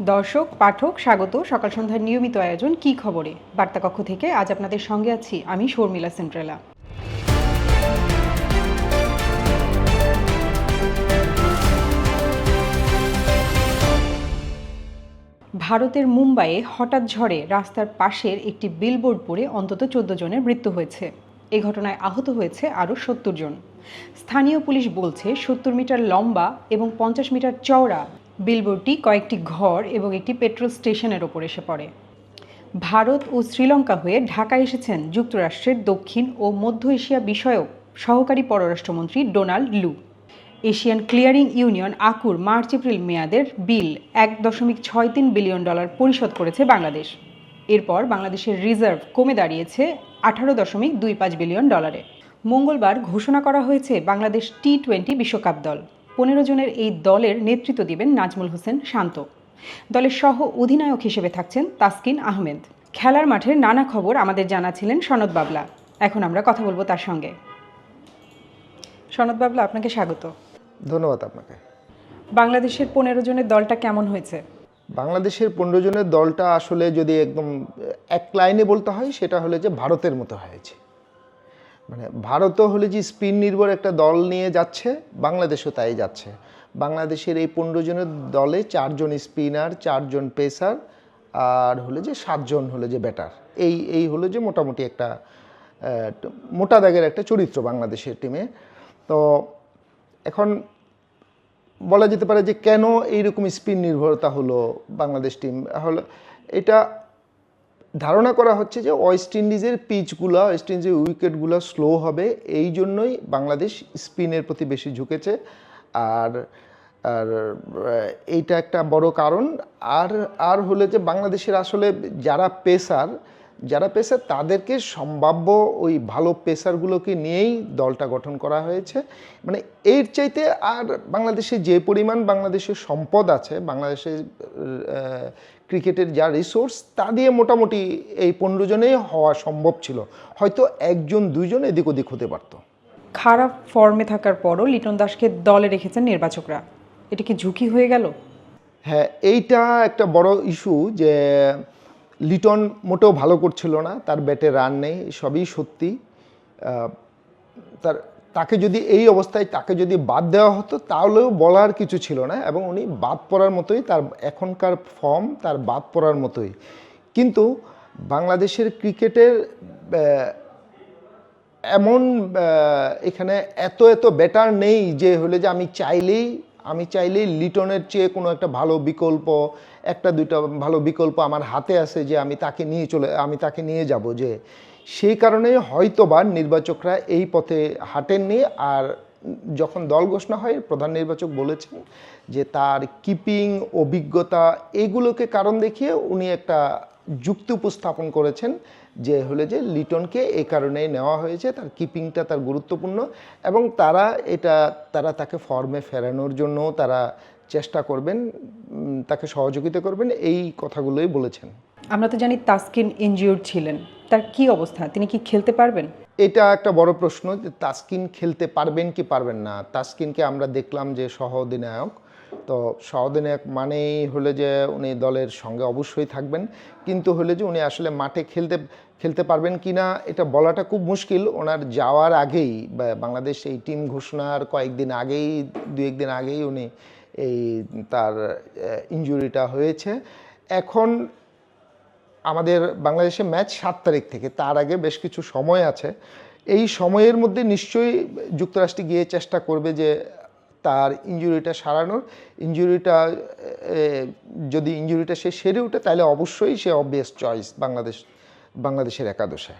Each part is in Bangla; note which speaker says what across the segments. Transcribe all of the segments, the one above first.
Speaker 1: দর্শক, পাঠক, স্বাগত। সকাল সন্ধ্যার নিয়মিত আয়োজন কি খবরে? বার্তা কক্ষ থেকে আজ আপনাদের সঙ্গে আছি আমি শর্মিলা সেন্ট্রেলা। ভারতের মুম্বাইয়ে হঠাৎ ঝড়ে রাস্তার পাশের একটি বিলবোর্ড পড়ে অন্তত চোদ্দ জনের মৃত্যু হয়েছে। এ ঘটনায় আহত হয়েছে আরও সত্তর জন। স্থানীয় পুলিশ বলছে, সত্তর মিটার লম্বা এবং পঞ্চাশ মিটার চওড়া বিলবোর্ডটি কয়েকটি ঘর এবং একটি পেট্রোল স্টেশনের ওপর এসে পড়ে। ভারত ও শ্রীলঙ্কা হয়ে ঢাকা এসেছেন যুক্তরাষ্ট্রের দক্ষিণ ও মধ্য এশিয়া বিষয়ক সহকারী পররাষ্ট্রমন্ত্রী Donald Lu. Asian clearing union আকুর March, April মেয়াদের বিল এক দশমিক ছয় তিন বিলিয়ন ডলার পরিশোধ করেছে বাংলাদেশ। এরপর বাংলাদেশের রিজার্ভ কমে দাঁড়িয়েছে আঠারো দশমিক দুই পাঁচ বিলিয়ন ডলারে। মঙ্গলবার ঘোষণা করা হয়েছে বাংলাদেশ টি টোয়েন্টি বিশ্বকাপ দল। পনেরো জনের এই দলের নেতৃত্ব দিবেন নাজমুল হোসেন শান্ত। দলের সহ অধিনায়ক হিসেবে থাকছেন তাসকিন আহমেদ। খেলার মাঠের নানা খবর আমাদের জানাছিলেন সনদ বাবলা। এখন আমরা কথা বলব তার সঙ্গে। সনদ বাবলা আপনাকে স্বাগত।
Speaker 2: ধন্যবাদ আপনাকে।
Speaker 1: বাংলাদেশের পনেরো জনের দলটা কেমন হয়েছে?
Speaker 2: বাংলাদেশের পনেরো জনের দলটা আসলে যদি একদম এক লাইনে বলতে হয় সেটা হলে যে ভারতের মতো হয়েছে। মানে ভারতও হলে যে স্পিন নির্ভর একটা দল নিয়ে যাচ্ছে, বাংলাদেশও তাই যাচ্ছে। বাংলাদেশের এই পনেরো জনের দলে চারজন স্পিনার, চারজন পেসার, আর হলে যে সাতজন হলে যে ব্যাটার। এই এই হলো যে মোটামুটি একটা মোটা দাগের একটা চরিত্র বাংলাদেশের টিমে তো এখন বলা যেতে পারে যে কেন এইরকম স্পিন নির্ভরতা হলো বাংলাদেশ টিম হলো এটা ধারণা করা হচ্ছে যে ওয়েস্ট ইন্ডিজের পিচগুলো, ওয়েস্ট ইন্ডিজের উইকেটগুলো স্লো হবে, এই জন্যই বাংলাদেশ স্পিনের প্রতি বেশি ঝুঁকেছে। আর আর এইটা একটা বড় কারণ। আর আর হলে যে বাংলাদেশের আসলে যারা পেসার যারা পেসার তাদেরকে সম্ভাব্য ওই ভালো পেসারগুলোকে নিয়েই দলটা গঠন করা হয়েছে। মানে এর চাইতে আর বাংলাদেশে যে পরিমাণ বাংলাদেশের সম্পদ আছে বাংলাদেশের ক্রিকেটের যা রিসোর্স তা দিয়ে মোটামুটি এই পনেরো জনেই হওয়া সম্ভব ছিল। হয়তো একজন দুইজন এদিক ওদিক হতে পারতো।
Speaker 1: খারাপ ফর্মে থাকার পরও লিটন দাসকে দলে রেখেছেন নির্বাচকরা। এটা কি ঝুঁকি হয়ে গেল?
Speaker 2: হ্যাঁ এইটা একটা বড় ইস্যু যে লিটন মোটেও ভালো করছিল না, তার ব্যাটে রান নেই, সবই সত্যি। তার, তাকে যদি এই অবস্থায় তাকে যদি বাদ দেওয়া হতো, তাহলেও বলার কিছু ছিল না এবং উনি বাদ পড়ার মতোই তার এখনকার ফর্ম, তার বাদ পড়ার মতোই। কিন্তু বাংলাদেশের ক্রিকেটের এমন এখানে এত এত বেটার নেই যে হলে যে আমি চাইলেই আমি চাইলেই লিটনের চেয়ে কোনো একটা ভালো বিকল্প, একটা দুইটা ভালো বিকল্প আমার হাতে আছে যে আমি তাকে নিয়ে চলে, আমি তাকে নিয়ে যাব যে সেই কারণে হয়তোবা নির্বাচকরা এই পথে হাঁটেননি আর যখন দল ঘোষণা হয়, প্রধান নির্বাচক বলেছেন যে তার কিপিং, অভিজ্ঞতা এগুলোকে কারণ দেখিয়ে উনি একটা যুক্তি উপস্থাপন করেছেন যে হলে যে লিটনকে এ কারণেই নেওয়া হয়েছে তার কিপিংটা তার গুরুত্বপূর্ণ এবং তারা এটা তারা তাকে ফর্মে ফেরানোর জন্য তারা চেষ্টা করবেন তাকে সহযোগিতা করবেন এই কথাগুলোই বলেছেন।
Speaker 1: আমরা তো জানি তাসকিন ইনজিওর ছিলেন। তার কি অবস্থা? তিনি কি খেলতে পারবেন?
Speaker 2: এটা একটা বড় প্রশ্ন যে তাসকিন খেলতে পারবেন কি পারবেন না? তাসকিনকে আমরা দেখলাম যে সহ অধিনায়ক তো সহ অধিনায়ক মানেই হলে যে উনি দলের সঙ্গে অবশ্যই থাকবেন। কিন্তু হলে যে উনি আসলে মাঠে খেলতে খেলতে পারবেন কি না, এটা বলাটা খুব মুশকিল। ওনার যাওয়ার আগেই বাংলাদেশ এই টিম ঘোষণার কয়েকদিন আগেই, দু একদিন আগেই উনি এই তার ইঞ্জুরিটা হয়েছে। এখন আমাদের বাংলাদেশে ম্যাচ সাত তারিখ থেকে, তার আগে বেশ কিছু সময় আছে। এই সময়ের মধ্যে নিশ্চয়ই যুক্তরাষ্ট্রে গিয়ে চেষ্টা করবে যে তার ইঞ্জুরিটা সারানোর। ইঞ্জুরিটা যদি ইঞ্জুরিটা সে সেরে ওঠে, তাহলে অবশ্যই সে অবভিয়াস চয়েস বাংলাদেশ বাংলাদেশের একাদশে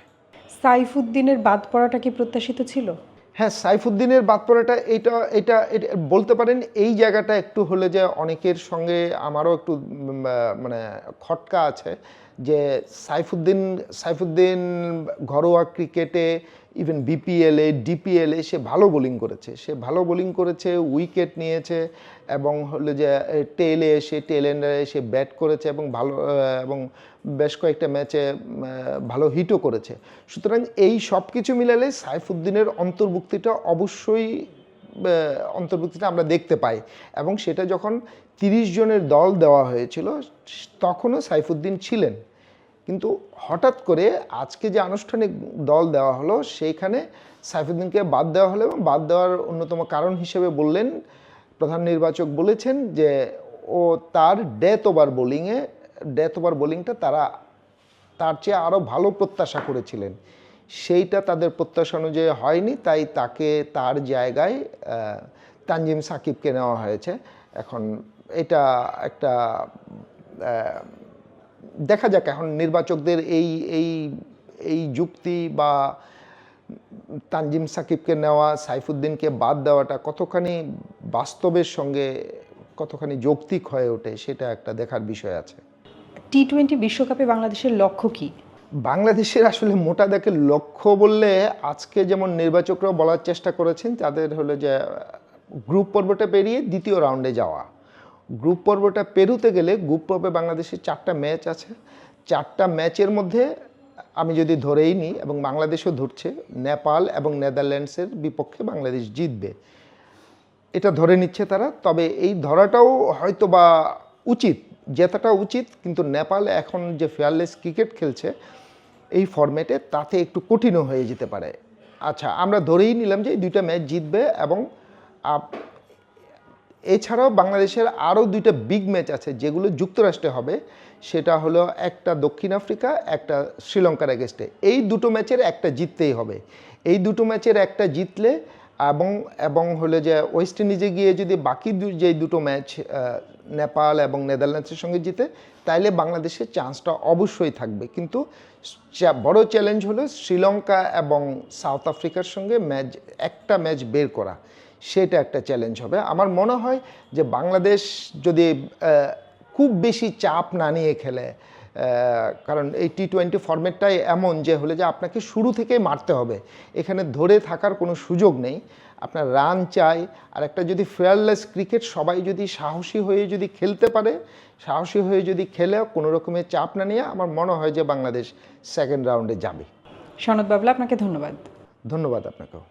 Speaker 1: সাইফুদ্দিনের বাদ পড়াটা কি প্রত্যাশিত ছিল?
Speaker 2: হ্যাঁ সাইফুদ্দিনের বাদ পড়াটা এটা এটা এটা বলতে পারেন এই জায়গাটা একটু হলে যে অনেকের সঙ্গে আমারও একটু মানে খটকা আছে। যে সাইফুদ্দিন সাইফুদ্দিন ঘরোয়া ক্রিকেটে ইভেন বিপিএলে ডিপিএলে সে ভালো বোলিং করেছে। সে ভালো বোলিং করেছে উইকেট নিয়েছে এবং হলো যে টেলে এসে টেল এন্ডারে এসে ব্যাট করেছে এবং ভালো এবং বেশ কয়েকটা ম্যাচে ভালো হিটও করেছে। সুতরাং এই সব কিছু মিলালে সাইফুদ্দিনের অন্তর্ভুক্তিটা অবশ্যই অন্তর্ভুক্তিটা আমরা দেখতে পাই। এবং সেটা যখন তিরিশ জনের দল দেওয়া হয়েছিল, তখনও সাইফুদ্দিন ছিলেন। কিন্তু হঠাৎ করে আজকে যে আনুষ্ঠানিক দল দেওয়া হলো, সেইখানে সাইফুদ্দিনকে বাদ দেওয়া হলো এবং বাদ দেওয়ার অন্যতম কারণ হিসেবে বললেন, প্রধান নির্বাচক বলেছেন যে ও তার ডেথ ওভার বোলিংয়ে ডেথ ওভার বোলিংটা তারা তার চেয়ে আরও ভালো প্রত্যাশা করেছিলেন। সেইটা তাদের প্রত্যাশা অনুযায়ী হয়নি, তাই তাকে তার জায়গায় তানজিম সাকিবকে নেওয়া হয়েছে। এখন এটা একটা দেখা যাক এখন নির্বাচকদের এই এই এই যুক্তি বা তানজিম সাকিবকে নেওয়া, সাইফুদ্দিনকে বাদ দেওয়াটা কতখানি বাস্তবের সঙ্গে কতখানি যৌক্তিক হয়ে ওঠে সেটা একটা দেখার বিষয় আছে।
Speaker 1: টি টোয়েন্টি বিশ্বকাপে বাংলাদেশের লক্ষ্য কি?
Speaker 2: বাংলাদেশের আসলে মোটা দেখে লক্ষ্য বললে আজকে যেমন নির্বাচকরাও বলার চেষ্টা করেছেন, তাদের হলো যে গ্রুপ পর্বটা পেরিয়ে দ্বিতীয় রাউন্ডে যাওয়া। গ্রুপ পর্বটা পেরুতে গেলে গ্রুপ পর্বে বাংলাদেশের চারটা ম্যাচ আছে। চারটা ম্যাচের মধ্যে আমি যদি ধরেই নিই এবং বাংলাদেশও ধরছে, নেপাল এবং নেদারল্যান্ডসের বিপক্ষে বাংলাদেশ জিতবে। এটা ধরে নিচ্ছে তারা, তবে এই ধরাটাও হয়তো বা উচিত জেতাটা উচিত, কিন্তু নেপাল এখন যে ফেয়ারলেস ক্রিকেট খেলছে এই ফর্ম্যাটে তাতে একটু কঠিনও হয়ে যেতে পারে। আচ্ছা আমরা ধরেই নিলাম যে দুইটা ম্যাচ জিতবে এবং এছাড়াও বাংলাদেশের আরও দুইটা বিগ ম্যাচ আছে যেগুলো যুক্তরাষ্ট্রে হবে। সেটা হলো একটা দক্ষিণ আফ্রিকা, একটা শ্রীলঙ্কার এগেস্টে এই দুটো ম্যাচের একটা জিততেই হবে। এই দুটো ম্যাচের একটা জিতলে এবং এবং হলো যে ওয়েস্ট ইন্ডিজে গিয়ে যদি বাকি যে দুটো ম্যাচ নেপাল এবং নেদারল্যান্ডসের সঙ্গে জিতে, তাইলে বাংলাদেশের চান্সটা অবশ্যই থাকবে। কিন্তু বড় চ্যালেঞ্জ হলো শ্রীলঙ্কা এবং সাউথ আফ্রিকার সঙ্গে ম্যাচ একটা ম্যাচ বের করা। সেটা একটা চ্যালেঞ্জ হবে। আমার মনে হয় যে বাংলাদেশ যদি খুব বেশি চাপ না নিয়ে খেলে কারণ এই টি টোয়েন্টি ফর্মেটটাই এমন যে হলে যে আপনাকে শুরু থেকেই মারতে হবে। এখানে ধরে থাকার কোনো সুযোগ নেই। আপনার রান চাই। আর একটা যদি ফেয়ারলেস ক্রিকেট সবাই যদি সাহসী হয়ে যদি খেলতে পারে সাহসী হয়ে যদি খেলে কোনো রকমের চাপ না নিয়ে আমার মনে হয় যে বাংলাদেশ সেকেন্ড রাউন্ডে যাবে।
Speaker 1: সনদ বাবলা আপনাকে ধন্যবাদ।
Speaker 2: ধন্যবাদ আপনাকেও।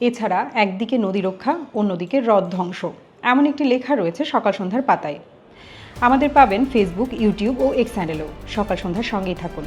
Speaker 1: এছাড়া একদিকে নদী রক্ষা অন্যদিকে হ্রদ ধ্বংস। এমন একটি লেখা রয়েছে সকাল সন্ধ্যার পাতায়। আমাদের পাবেন ফেসবুক ইউটিউব ও এক্স চ্যানেলেও সকাল সন্ধ্যার সঙ্গেই থাকুন।